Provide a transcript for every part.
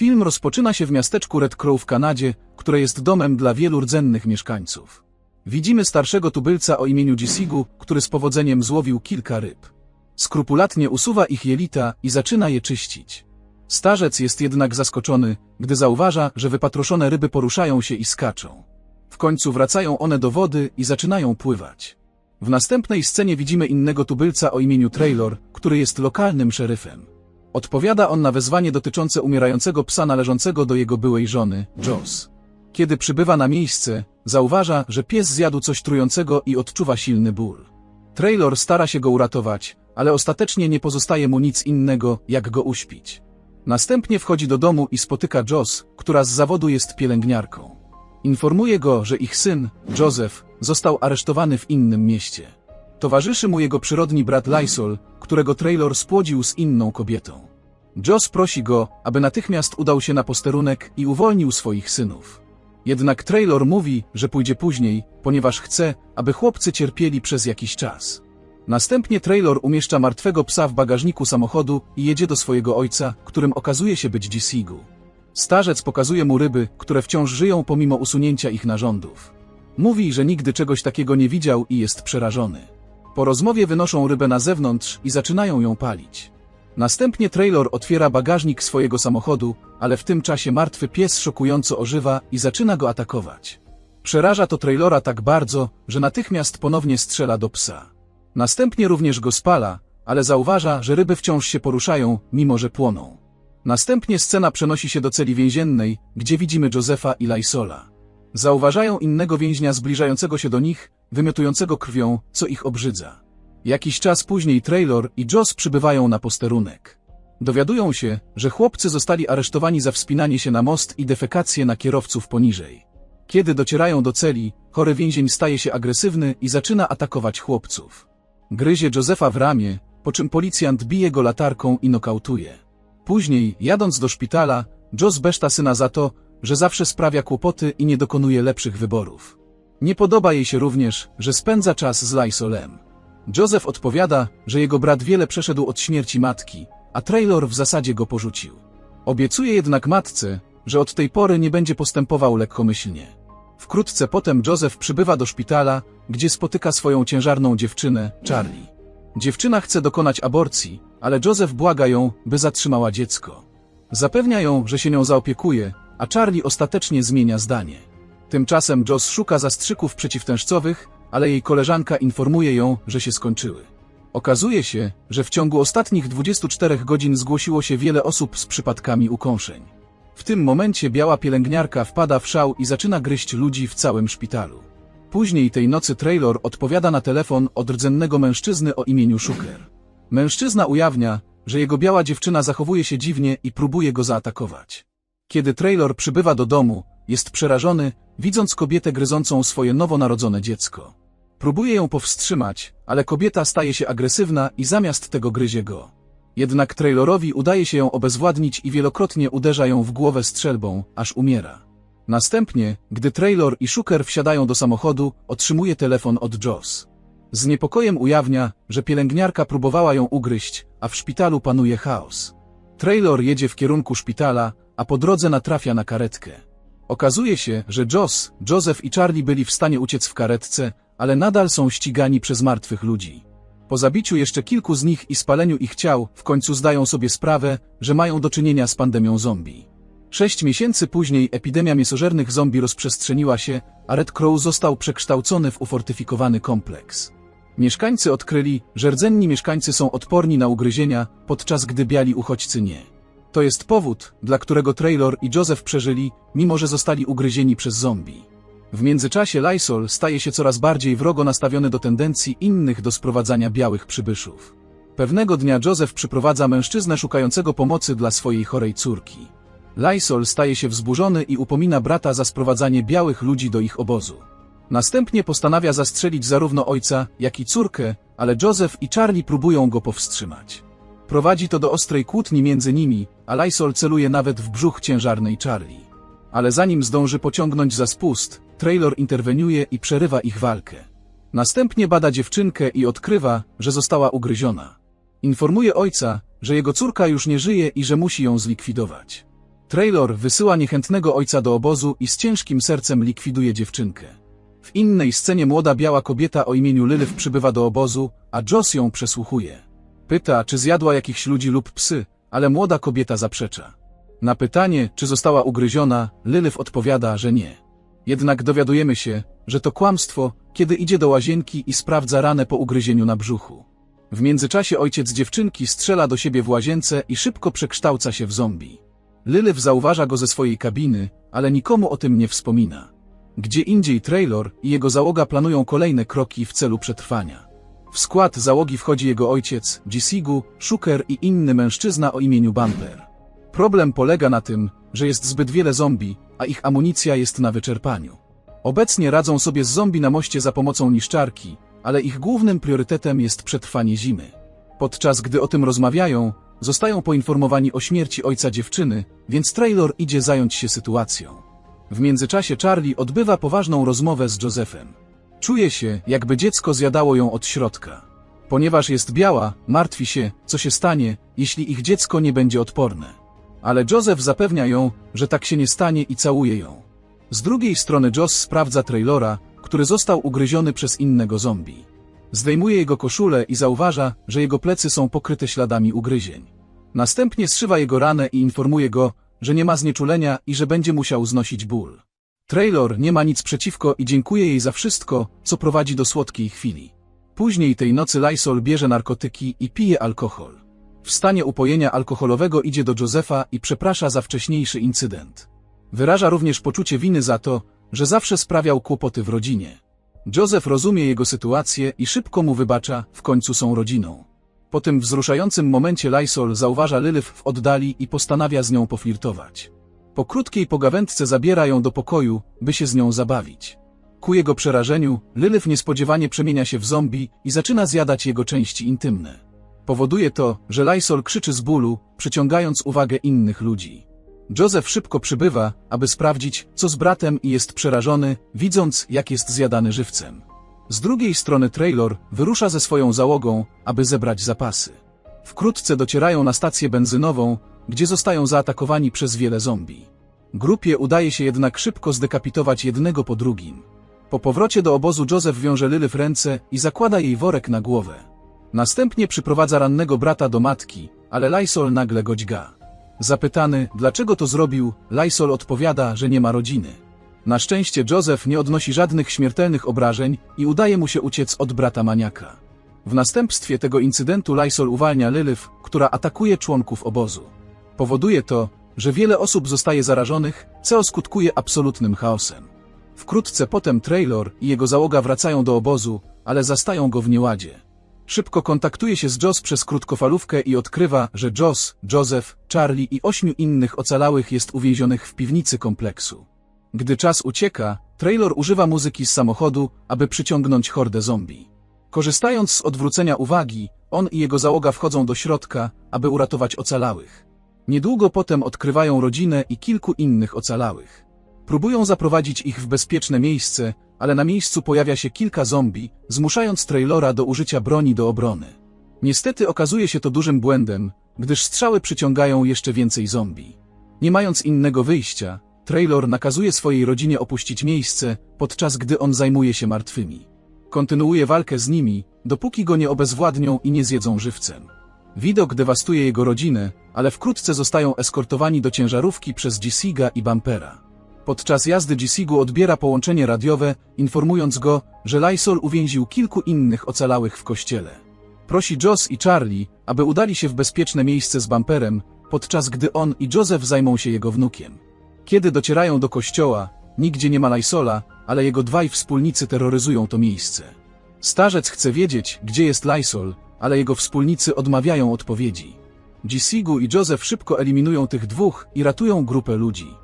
Film rozpoczyna się w miasteczku Red Crow w Kanadzie, które jest domem dla wielu rdzennych mieszkańców. Widzimy starszego tubylca o imieniu Jisigu, który z powodzeniem złowił kilka ryb. Skrupulatnie usuwa ich jelita i zaczyna je czyścić. Starzec jest jednak zaskoczony, gdy zauważa, że wypatroszone ryby poruszają się i skaczą. W końcu wracają one do wody i zaczynają pływać. W następnej scenie widzimy innego tubylca o imieniu Traylor, który jest lokalnym szeryfem. Odpowiada on na wezwanie dotyczące umierającego psa należącego do jego byłej żony, Joss. Kiedy przybywa na miejsce, zauważa, że pies zjadł coś trującego i odczuwa silny ból. Traylor stara się go uratować, ale ostatecznie nie pozostaje mu nic innego, jak go uśpić. Następnie wchodzi do domu i spotyka Joss, która z zawodu jest pielęgniarką. Informuje go, że ich syn, Joseph, został aresztowany w innym mieście. Towarzyszy mu jego przyrodni brat Lysol, którego Traylor spłodził z inną kobietą. Joss prosi go, aby natychmiast udał się na posterunek i uwolnił swoich synów. Jednak Traylor mówi, że pójdzie później, ponieważ chce, aby chłopcy cierpieli przez jakiś czas. Następnie Traylor umieszcza martwego psa w bagażniku samochodu i jedzie do swojego ojca, którym okazuje się być Jisigu. Starzec pokazuje mu ryby, które wciąż żyją pomimo usunięcia ich narządów. Mówi, że nigdy czegoś takiego nie widział i jest przerażony. Po rozmowie wynoszą rybę na zewnątrz i zaczynają ją palić. Następnie Traylor otwiera bagażnik swojego samochodu, ale w tym czasie martwy pies szokująco ożywa i zaczyna go atakować. Przeraża to Traylora tak bardzo, że natychmiast ponownie strzela do psa. Następnie również go spala, ale zauważa, że ryby wciąż się poruszają, mimo że płoną. Następnie scena przenosi się do celi więziennej, gdzie widzimy Josefa i Lysola. Zauważają innego więźnia zbliżającego się do nich, wymiotującego krwią, co ich obrzydza. Jakiś czas później Traylor i Joss przybywają na posterunek. Dowiadują się, że chłopcy zostali aresztowani za wspinanie się na most i defekację na kierowców poniżej. Kiedy docierają do celi, chory więzień staje się agresywny i zaczyna atakować chłopców. Gryzie Josefa w ramię, po czym policjant bije go latarką i nokautuje. Później, jadąc do szpitala, Joss beszta syna za to, że zawsze sprawia kłopoty i nie dokonuje lepszych wyborów. Nie podoba jej się również, że spędza czas z Lysolem. Joseph odpowiada, że jego brat wiele przeszedł od śmierci matki, a Traylor w zasadzie go porzucił. Obiecuje jednak matce, że od tej pory nie będzie postępował lekkomyślnie. Wkrótce potem Joseph przybywa do szpitala, gdzie spotyka swoją ciężarną dziewczynę, Charlie. Dziewczyna chce dokonać aborcji, ale Joseph błaga ją, by zatrzymała dziecko. Zapewnia ją, że się nią zaopiekuje, a Charlie ostatecznie zmienia zdanie. Tymczasem Joss szuka zastrzyków przeciwtężcowych, ale jej koleżanka informuje ją, że się skończyły. Okazuje się, że w ciągu ostatnich 24 godzin zgłosiło się wiele osób z przypadkami ukąszeń. W tym momencie biała pielęgniarka wpada w szał i zaczyna gryźć ludzi w całym szpitalu. Później tej nocy Traylor odpowiada na telefon od rdzennego mężczyzny o imieniu Szuker. Mężczyzna ujawnia, że jego biała dziewczyna zachowuje się dziwnie i próbuje go zaatakować. Kiedy Traylor przybywa do domu, jest przerażony, widząc kobietę gryzącą swoje nowonarodzone dziecko. Próbuje ją powstrzymać, ale kobieta staje się agresywna i zamiast tego gryzie go. Jednak Traylorowi udaje się ją obezwładnić i wielokrotnie uderza ją w głowę strzelbą, aż umiera. Następnie, gdy Traylor i Szuker wsiadają do samochodu, otrzymuje telefon od Joss. Z niepokojem ujawnia, że pielęgniarka próbowała ją ugryźć, a w szpitalu panuje chaos. Traylor jedzie w kierunku szpitala, a po drodze natrafia na karetkę. Okazuje się, że Joss, Joseph i Charlie byli w stanie uciec w karetce, ale nadal są ścigani przez martwych ludzi. Po zabiciu jeszcze kilku z nich i spaleniu ich ciał, w końcu zdają sobie sprawę, że mają do czynienia z pandemią zombie. Sześć miesięcy później epidemia mięsożernych zombie rozprzestrzeniła się, a Red Crow został przekształcony w ufortyfikowany kompleks. Mieszkańcy odkryli, że rdzenni mieszkańcy są odporni na ugryzienia, podczas gdy biali uchodźcy nie. To jest powód, dla którego Traylor i Joseph przeżyli, mimo że zostali ugryzieni przez zombie. W międzyczasie Lysol staje się coraz bardziej wrogo nastawiony do tendencji innych do sprowadzania białych przybyszów. Pewnego dnia Joseph przyprowadza mężczyznę szukającego pomocy dla swojej chorej córki. Lysol staje się wzburzony i upomina brata za sprowadzanie białych ludzi do ich obozu. Następnie postanawia zastrzelić zarówno ojca, jak i córkę, ale Joseph i Charlie próbują go powstrzymać. Prowadzi to do ostrej kłótni między nimi, a Lysol celuje nawet w brzuch ciężarnej Charlie. Ale zanim zdąży pociągnąć za spust, Traylor interweniuje i przerywa ich walkę. Następnie bada dziewczynkę i odkrywa, że została ugryziona. Informuje ojca, że jego córka już nie żyje i że musi ją zlikwidować. Traylor wysyła niechętnego ojca do obozu i z ciężkim sercem likwiduje dziewczynkę. W innej scenie młoda biała kobieta o imieniu Lilith przybywa do obozu, a Joss ją przesłuchuje. Pyta, czy zjadła jakichś ludzi lub psy, ale młoda kobieta zaprzecza. Na pytanie, czy została ugryziona, Lilith odpowiada, że nie. Jednak dowiadujemy się, że to kłamstwo, kiedy idzie do łazienki i sprawdza ranę po ugryzieniu na brzuchu. W międzyczasie ojciec dziewczynki strzela do siebie w łazience i szybko przekształca się w zombie. Lilith zauważa go ze swojej kabiny, ale nikomu o tym nie wspomina. Gdzie indziej Traylor i jego załoga planują kolejne kroki w celu przetrwania. W skład załogi wchodzi jego ojciec, Gisigu, Shuker i inny mężczyzna o imieniu Bumper. Problem polega na tym, że jest zbyt wiele zombie, a ich amunicja jest na wyczerpaniu. Obecnie radzą sobie z zombie na moście za pomocą niszczarki, ale ich głównym priorytetem jest przetrwanie zimy. Podczas gdy o tym rozmawiają, zostają poinformowani o śmierci ojca dziewczyny, więc Traylor idzie zająć się sytuacją. W międzyczasie Charlie odbywa poważną rozmowę z Josephem. Czuje się, jakby dziecko zjadało ją od środka. Ponieważ jest biała, martwi się, co się stanie, jeśli ich dziecko nie będzie odporne. Ale Joseph zapewnia ją, że tak się nie stanie i całuje ją. Z drugiej strony Joss sprawdza Traylora, który został ugryziony przez innego zombie. Zdejmuje jego koszulę i zauważa, że jego plecy są pokryte śladami ugryzień. Następnie zszywa jego ranę i informuje go, że nie ma znieczulenia i że będzie musiał znosić ból. Traylor nie ma nic przeciwko i dziękuję jej za wszystko, co prowadzi do słodkiej chwili. Później tej nocy Lysol bierze narkotyki i pije alkohol. W stanie upojenia alkoholowego idzie do Josefa i przeprasza za wcześniejszy incydent. Wyraża również poczucie winy za to, że zawsze sprawiał kłopoty w rodzinie. Joseph rozumie jego sytuację i szybko mu wybacza, w końcu są rodziną. Po tym wzruszającym momencie Lysol zauważa Lilith w oddali i postanawia z nią poflirtować. Po krótkiej pogawędce zabiera ją do pokoju, by się z nią zabawić. Ku jego przerażeniu, Lilith niespodziewanie przemienia się w zombie i zaczyna zjadać jego części intymne. Powoduje to, że Lysol krzyczy z bólu, przyciągając uwagę innych ludzi. Joseph szybko przybywa, aby sprawdzić, co z bratem i jest przerażony, widząc, jak jest zjadany żywcem. Z drugiej strony Traylor wyrusza ze swoją załogą, aby zebrać zapasy. Wkrótce docierają na stację benzynową, gdzie zostają zaatakowani przez wiele zombie. Grupie udaje się jednak szybko zdekapitować jednego po drugim. Po powrocie do obozu Joseph wiąże Lily w ręce i zakłada jej worek na głowę. Następnie przyprowadza rannego brata do matki, ale Lysol nagle go dźga. Zapytany, dlaczego to zrobił, Lysol odpowiada, że nie ma rodziny. Na szczęście Joseph nie odnosi żadnych śmiertelnych obrażeń i udaje mu się uciec od brata maniaka. W następstwie tego incydentu Lysol uwalnia Lilith, która atakuje członków obozu. Powoduje to, że wiele osób zostaje zarażonych, co skutkuje absolutnym chaosem. Wkrótce potem Traylor i jego załoga wracają do obozu, ale zastają go w nieładzie. Szybko kontaktuje się z Joss przez krótkofalówkę i odkrywa, że Joss, Joseph, Charlie i ośmiu innych ocalałych jest uwięzionych w piwnicy kompleksu. Gdy czas ucieka, Traylor używa muzyki z samochodu, aby przyciągnąć hordę zombie. Korzystając z odwrócenia uwagi, on i jego załoga wchodzą do środka, aby uratować ocalałych. Niedługo potem odkrywają rodzinę i kilku innych ocalałych. Próbują zaprowadzić ich w bezpieczne miejsce, ale na miejscu pojawia się kilka zombie, zmuszając Traylora do użycia broni do obrony. Niestety okazuje się to dużym błędem, gdyż strzały przyciągają jeszcze więcej zombie. Nie mając innego wyjścia, Traylor nakazuje swojej rodzinie opuścić miejsce, podczas gdy on zajmuje się martwymi. Kontynuuje walkę z nimi, dopóki go nie obezwładnią i nie zjedzą żywcem. Widok dewastuje jego rodzinę, ale wkrótce zostają eskortowani do ciężarówki przez Gisiga i Bumpera. Podczas jazdy Gisigu odbiera połączenie radiowe, informując go, że Lysol uwięził kilku innych ocalałych w kościele. Prosi Joss i Charlie, aby udali się w bezpieczne miejsce z Bumperem, podczas gdy on i Joseph zajmą się jego wnukiem. Kiedy docierają do kościoła, nigdzie nie ma Lysola, ale jego dwaj wspólnicy terroryzują to miejsce. Starzec chce wiedzieć, gdzie jest Lysol, ale jego wspólnicy odmawiają odpowiedzi. Gisigu i Joseph szybko eliminują tych dwóch i ratują grupę ludzi.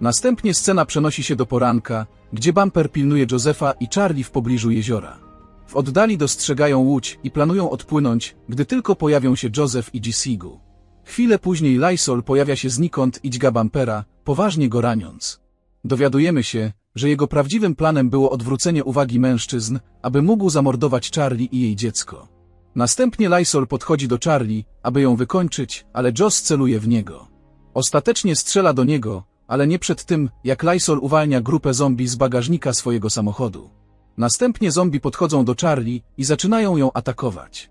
Następnie scena przenosi się do poranka, gdzie Bumper pilnuje Josefa i Charlie w pobliżu jeziora. W oddali dostrzegają łódź i planują odpłynąć, gdy tylko pojawią się Joseph i Gisigu. Chwilę później Lysol pojawia się znikąd i dźga Bumpera, poważnie go raniąc. Dowiadujemy się, że jego prawdziwym planem było odwrócenie uwagi mężczyzn, aby mógł zamordować Charlie i jej dziecko. Następnie Lysol podchodzi do Charlie, aby ją wykończyć, ale Joss celuje w niego. Ostatecznie strzela do niego, ale nie przed tym, jak Lysol uwalnia grupę zombie z bagażnika swojego samochodu. Następnie zombie podchodzą do Charlie i zaczynają ją atakować.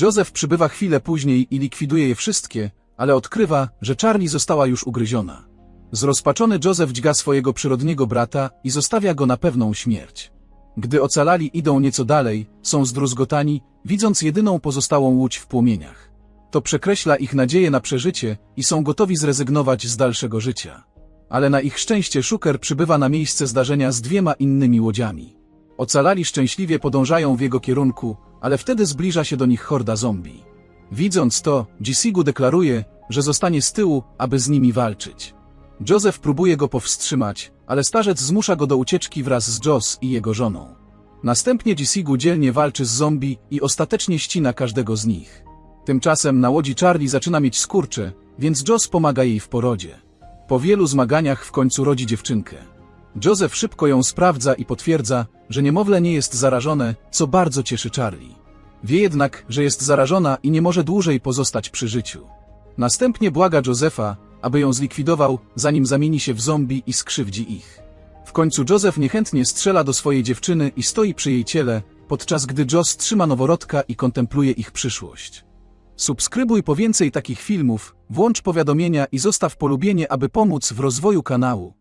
Joseph przybywa chwilę później i likwiduje je wszystkie, ale odkrywa, że Charlie została już ugryziona. Zrozpaczony Joseph dźga swojego przyrodniego brata i zostawia go na pewną śmierć. Gdy ocalali idą nieco dalej, są zdruzgotani, widząc jedyną pozostałą łódź w płomieniach. To przekreśla ich nadzieję na przeżycie i są gotowi zrezygnować z dalszego życia. Ale na ich szczęście Szuker przybywa na miejsce zdarzenia z dwiema innymi łodziami. Ocalali szczęśliwie podążają w jego kierunku, ale wtedy zbliża się do nich horda zombie. Widząc to, Jisigu deklaruje, że zostanie z tyłu, aby z nimi walczyć. Joseph próbuje go powstrzymać, ale starzec zmusza go do ucieczki wraz z Joss i jego żoną. Następnie Jisigu dzielnie walczy z zombie i ostatecznie ścina każdego z nich. Tymczasem na łodzi Charlie zaczyna mieć skurcze, więc Joss pomaga jej w porodzie. Po wielu zmaganiach w końcu rodzi dziewczynkę. Joseph szybko ją sprawdza i potwierdza, że niemowlę nie jest zarażone, co bardzo cieszy Charlie. Wie jednak, że jest zarażona i nie może dłużej pozostać przy życiu. Następnie błaga Josefa, aby ją zlikwidował, zanim zamieni się w zombie i skrzywdzi ich. W końcu Joseph niechętnie strzela do swojej dziewczyny i stoi przy jej ciele, podczas gdy Joss trzyma noworodka i kontempluje ich przyszłość. Subskrybuj po więcej takich filmów, włącz powiadomienia i zostaw polubienie, aby pomóc w rozwoju kanału.